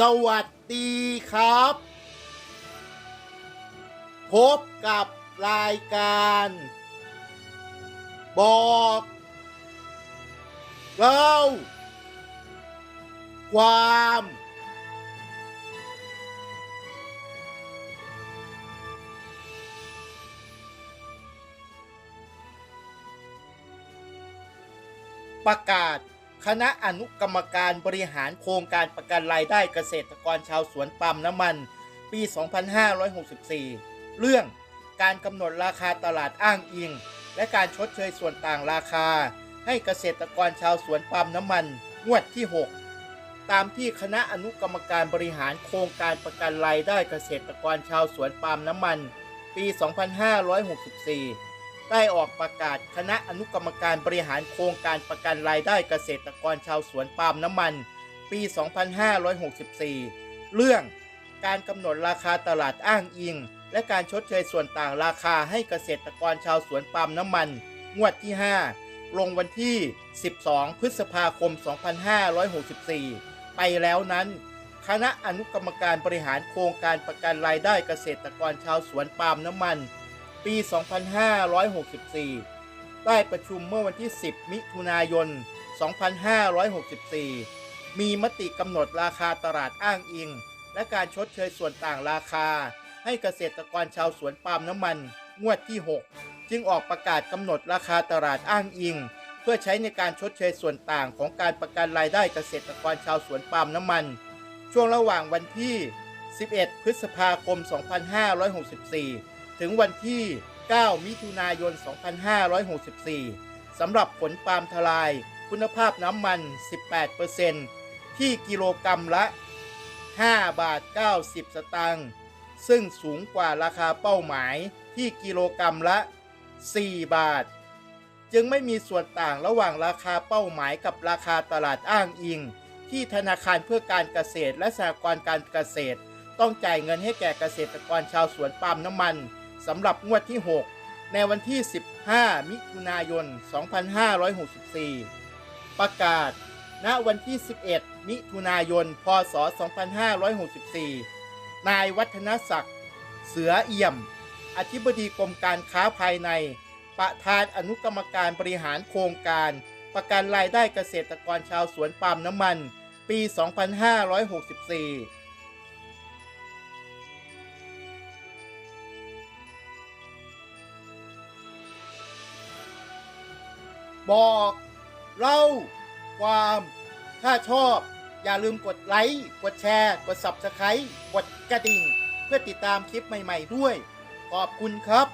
สวัสดีครับ พบกับรายการ บอกเล่าความ ประกาศ คณะอนุกรรมการบริหารโครงการประกันรายได้เกษตรกรชาวสวนปาล์มน้ำมัน ปี 2564 เรื่องการกำหนดราคาตลาดอ้างอิง และการชดเชยส่วนต่างราคา ให้เกษตรกรชาวสวนปาล์มน้ำมันงวดที่ 6 ตามที่คณะอนุกรรมการบริหารโครงการประกันรายได้เกษตรกรชาวสวนปาล์มน้ำมัน ปี 2564 ได้ออกประกาศคณะอนุกรรมการบริหารโครงการประกันรายได้เกษตรกรชาวสวนปาล์มน้ำมัน ปี 2564 เรื่องการกำหนดราคาตลาดอ้างอิง และการชดเชยส่วนต่างราคาให้เกษตรกรชาวสวนปาล์มน้ำมัน งวดที่ 5 ลงวันที่ 12 พฤษภาคม 2564 ไปแล้วนั้น คณะอนุกรรมการบริหารโครงการประกันรายได้เกษตรกรชาวสวนปาล์มน้ำมัน ปี 2564 ได้ประชุมเมื่อวันที่ 10 มิถุนายน 2564 มีมติกำหนดราคาตลาดอ้างอิง และการชดเชยส่วนต่างราคา ให้เกษตรกรชาวสวนปาล์มน้ำมัน งวดที่ 6 จึงออกประกาศกำหนดราคาตลาดอ้างอิง เพื่อใช้ในการชดเชยส่วนต่างของการประกันรายได้เกษตรกรชาวสวนปาล์มน้ำมัน ช่วงระหว่างวันที่ 11 พฤษภาคม 2564 ถึงวันที่ 9 มิถุนายน 2564 สำหรับผลปาล์มทลายคุณภาพน้ำมัน 18%ที่กิโลกรรัมละ 5 บาท 90 สตางค์ซึ่งสูงกว่าราคาเป้าหมายที่กิโลกรรัมละ 4 บาท จึงไม่มีส่วนต่างระหว่างราคาเป้าหมายกับราคาตลาดอ้างอิง ที่ธนาคารเพื่อการเกษตรและสหกรณ์การเกษตร ต้องจ่ายเงินให้แก่เกษตรกรชาวสวนปาล์มน้ำมัน สำหรับงวดที่ 6 ในวันที่ 15 มิถุนายน 2564 ประกาศ ณ วันที่ 11 มิถุนายน พศ 2564 นายวัฒนศักดิ์ เสือเอี่ยม อธิบดีกรมการค้าภายใน ประธานอนุกรรมการบริหารโครงการ ประกันรายได้เกษตรกรชาวสวนปาล์มน้ำมัน ปี 2564 บอกเล่าความถ้าชอบอย่าลืมกดไลค์ กดแชร์ กด Subscribe กดกระดิ่ง เพื่อติดตามคลิปใหม่ ๆ ด้วย ขอบคุณครับ